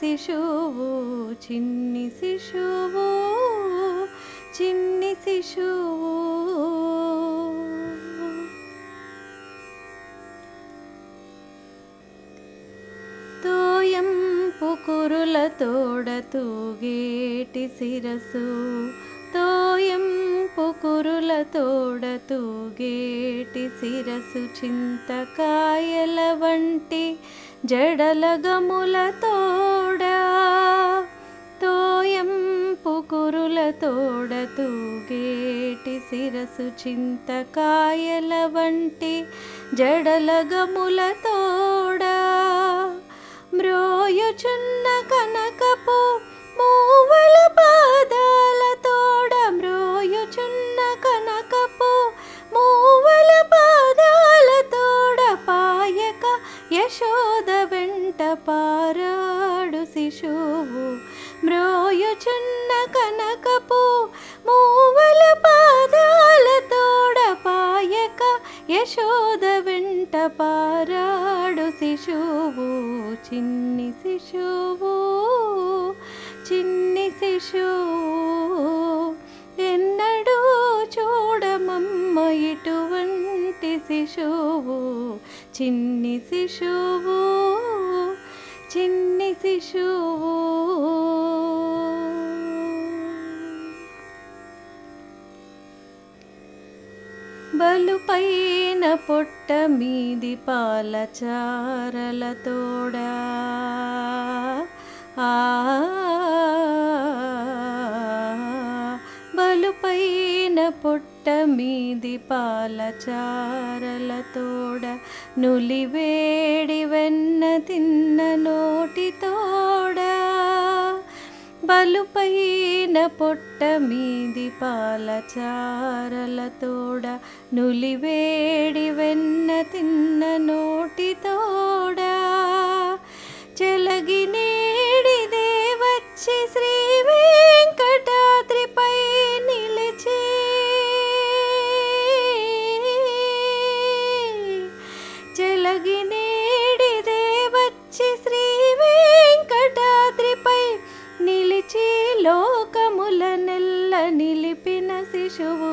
శిశువు చిన్ని శిశువు చిన్ని శిశువు. తోయంపు కురుల తోడ తూగేటి శిరసు తోయంపు కురుల తోడ తూగేటి శిరసు చింతకాయల వంటి జడలగములతో చింతకాయల వంటి జడలగములతోడా మ్రోయుచున్న కనకపు మూవల పాదాల తోడ. మ్రోయుచున్న కనకపు మూవల పాదాల తోడ. పాయక యశోద వెంట పారాడు శిశువు మ్రోయుచున్న కనకపు మూవల పాదాల యశోద వెంట పారాడు శిశువు చిన్ని శిశువు చిన్ని శిశువు ఎన్నడూ చూడమమ్మ ఇటువంటి శిశువు చిన్ని శిశువు చిన్ని శిశువు బలుపైన పొట్ట మీది పాలచారల తోడా. ఆ బలుపైన పొట్ట మీది పాలచారల తోడ. నులివేడి వెన్న తిన్న నోటితో బలుపైన పొట్ట మీది పాలచారల తోడ నులివేడి వెన్న తిన్న నోటి శిశువు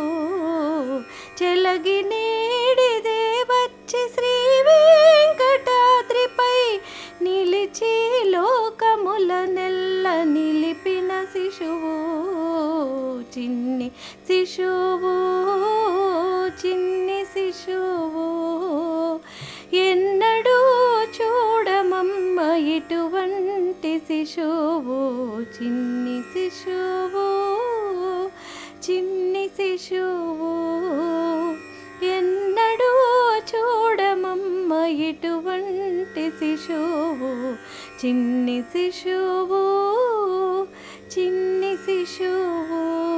చెలగి నేడిదే వచ్చి శ్రీ వెంకటాద్రిపై నిలిచి లోకముల నెల్ల నిలిపిన శిశువు చిన్ని శిశువు చిన్ని శిశువు. ఎన్నడూ చూడమమ్మ ఇటువంటి శిశువు చిన్ని శిశువు. శిశువు చిన్ని శిశువు చిన్ని శిశువు.